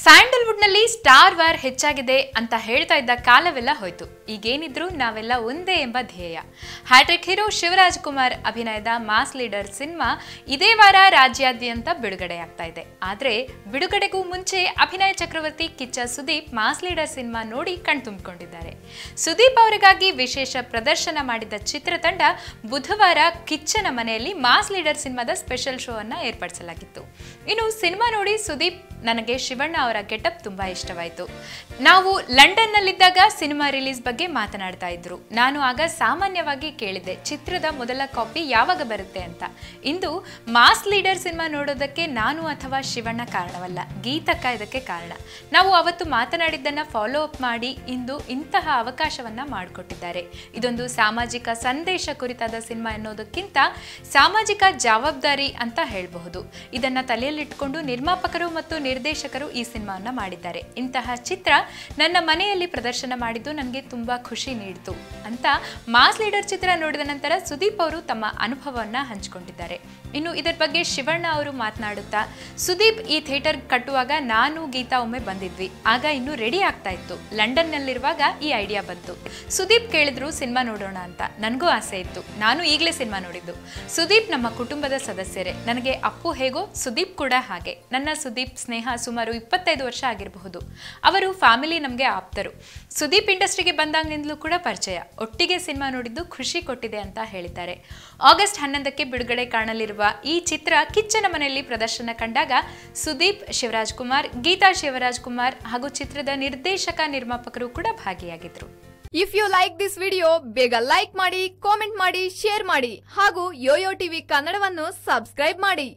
ಸ್ಯಾಂಡಲ್ವುಡ್ನಲ್ಲಿ star war ಹೆಚ್ಚಾಗಿದೆ ಅಂತ ಹೇಳ್ತಾ ಇದ್ದ ಕಾಲವೆಲ್ಲ ಹೋಯ್ತು. ಈಗೇನಿದ್ರು ನಾವೆಲ್ಲ ಒಂದೇ ಎಂಬ ಧ್ಯೇಯ. ಹ್ಯಾಟ್ರಿಕ್ ಹೀರೋ ಶಿವರಾಜ್ ಕುಮಾರ್ ಅಭಿನಯದ ಮಾಸ್ ಲೀಡರ್ ಸಿನಿಮಾ ಇದೇ ವಾರ ರಾಜ್ಯಾದ್ಯಂತ ಬಿಡುಗಡೆಯಾಗ್ತಾ ಇದೆ. ಆದ್ರೆ ಬಿಡುಗಡೆಗೂ ಮುಂಚೆ ಅಭಿನಯ ಚಕ್ರವರ್ತಿ Kichcha Sudeep mass leader cinema ನೋಡಿ ಕಣ್ತುಂಬಿಕೊಂಡಿದ್ದಾರೆ. ಸುದೀಪ್ ಅವರಿಗಾಗಿ ವಿಶೇಷ ಪ್ರದರ್ಶನ ಮಾಡಿದ ಚಿತ್ರತಂಡ ಬುಧವಾರ ಕಿಚ್ಚನ ಮನೆಯಲ್ಲಿ ಮಾಸ್ ಲೀಡರ್ ಸಿನಿಮಾದ ಸ್ಪೆಷಲ್ ಶೋ ಅನ್ನ ಏರ್ಪಡಿಸಲಾಗಿತ್ತು. ಇನ್ನು ಸಿನಿಮಾ ನೋಡಿ ಸುದೀಪ್ ನನಗೆ ಶಿವಣ್ಣ ಅವರ ಗೆಟಪ್ ತುಂಬಾ ಇಷ್ಟವಾಯಿತು. ನಾವು ಲಂಡನ್ನಲ್ಲಿದ್ದಾಗ ಸಿನಿಮಾ ರಿಲೀಸ್ ಬಗ್ಗೆ ಮಾತನಾಡ್ತಾ ಇದ್ರು. ನಾನು ಆಗ ಸಾಮಾನ್ಯವಾಗಿ ಕೇಳಿದೆ, ಚಿತ್ರದ ಮೊದಲ ಕಾಪಿ ಯಾವಾಗ ಬರುತ್ತೆ ಅಂತ. ಇಂದು ಮಾಸ್ ಲೀಡರ್ ಸಿನಿಮಾ ನೋಡೋದಕ್ಕೆ ನಾನು ಅಥವಾ ಶಿವಣ್ಣ ಕಾರಣವಲ್ಲ, ಗೀತಕ್ಕ ಇದಕ್ಕೆ ಕಾರಣ. ನಾವು ಅವತ್ತು ಮಾತನಾಡಿದ್ದನ್ನ ಫಾಲೋ ಅಪ್ ಮಾಡಿ ಇಂದು ಇಂತಹ ಅವಕಾಶವನ್ನ ಮಾಡಿಕೊಟ್ಟಿದ್ದಾರೆ. ಇದೊಂದು ಸಾಮಾಜಿಕ ಸಂದೇಶ ಕುರಿತಾದ ಸಿನಿಮಾ ಎನ್ನುವುದಕ್ಕಿಂತ ಸಾಮಾಜಿಕ ಜವಾಬ್ದಾರಿ ಅಂತ ಹೇಳಬಹುದು. ಇದನ್ನ ತಲೆಯಲ್ಲಿಟ್ಕೊಂಡು ನಿರ್ಮಾಪಕರು ಮತ್ತು ನಿರ್ದೇಶಕರು ಈ ಸಿನಿಮಾವನ್ನ ಮಾಡಿದ್ದಾರೆ. ಇಂತಹ ಚಿತ್ರ ನನ್ನ ಮನೆಯಲ್ಲಿ ಪ್ರದರ್ಶನ ಮಾಡಿದ್ದು ನನಗೆ ತುಂಬಾ ಖುಷಿ ನೀಡಿತು ಅಂತ ಮಾಸ್ ಲೀಡರ್ ಚಿತ್ರ ನೋಡಿದ ನಂತರ ಸುದೀಪ್ ಅವರು ತಮ್ಮ ಅನುಭವವನ್ನ ಹಂಚಿಕೊಂಡಿದ್ದಾರೆ. ಇನ್ನು ಇದರ ಬಗ್ಗೆ ಶಿವಣ್ಣ ಅವರು ಮಾತನಾಡುತ್ತಾ, ಸುದೀಪ್, ಈ ಥಿಯೇಟರ್ ಕಟ್ಟುವಾಗ ನಾನು ಗೀತಾ ಒಮ್ಮೆ ಬಂದಿದ್ವಿ. ಆಗ ಇನ್ನು ರೆಡಿ ಆಗ್ತಾ ಇತ್ತು. ಲಂಡನ್ ನಲ್ಲಿರುವಾಗ ಈ ಐಡಿಯಾ ಬಂತು. ಸುದೀಪ್ ಕೇಳಿದ್ರು ಸಿನಿಮಾ ನೋಡೋಣ ಅಂತ. ನನಗೂ ಆಸೆ ಇತ್ತು. ನಾನು ಈಗಲೇ ಸಿನಿಮಾ ನೋಡಿದ್ದು. ಸುದೀಪ್ ನಮ್ಮ ಕುಟುಂಬದ ಸದಸ್ಯರೇ. ನನಗೆ ಅಪ್ಪು ಹೇಗೋ ಸುದೀಪ್ ಕೂಡ ಹಾಗೆ. ನನ್ನ ಸುದೀಪ್ ಸ್ನೇಹ ಸುಮಾರು ಇಪ್ಪತ್ತೈದು ವರ್ಷ ಆಗಿರಬಹುದು. ಅವರು ಫ್ಯಾಮಿಲಿ ನಮಗೆ ಆಪ್ತರು. ಸುದೀಪ್ ಇಂಡಸ್ಟ್ರಿಗೆ ಬಂದಾಗಿನಿಂದಲೂ ಕೂಡ ಪರಿಚಯ. ಒಟ್ಟಿಗೆ ಸಿನಿಮಾ ನೋಡಿದ್ದು ಖುಷಿ ಕೊಟ್ಟಿದೆ ಅಂತ ಹೇಳಿದ್ದಾರೆ. ಆಗಸ್ಟ್ ಹನ್ನೊಂದಕ್ಕೆ ಬಿಡುಗಡೆ ಕಾಣಲಿರುವ ಈ ಚಿತ್ರ ಕಿಚ್ಚನ ಮನೆಯಲ್ಲಿ ಪ್ರದರ್ಶನ ಕಂಡಾಗ ಸುದೀಪ್, ಶಿವರಾಜ್ ಕುಮಾರ್, ಗೀತಾ ಶಿವರಾಜ್ ಕುಮಾರ್ ಹಾಗೂ ಚಿತ್ರದ ನಿರ್ದೇಶಕ ನಿರ್ಮಾಪಕರು ಕೂಡ ಭಾಗಿಯಾಗಿದ್ರು. If you like this video ಬೇಗ ಲೈಕ್ ಮಾಡಿ ಕಾಮೆಂಟ್ ಮಾಡಿ ಶೇರ್ ಮಾಡಿ ಹಾಗೂ ಯೋಯೋ ಟಿವಿ ಕನ್ನಡವನ್ನು ಸಬ್ಸ್ಕ್ರೈಬ್ ಮಾಡಿ.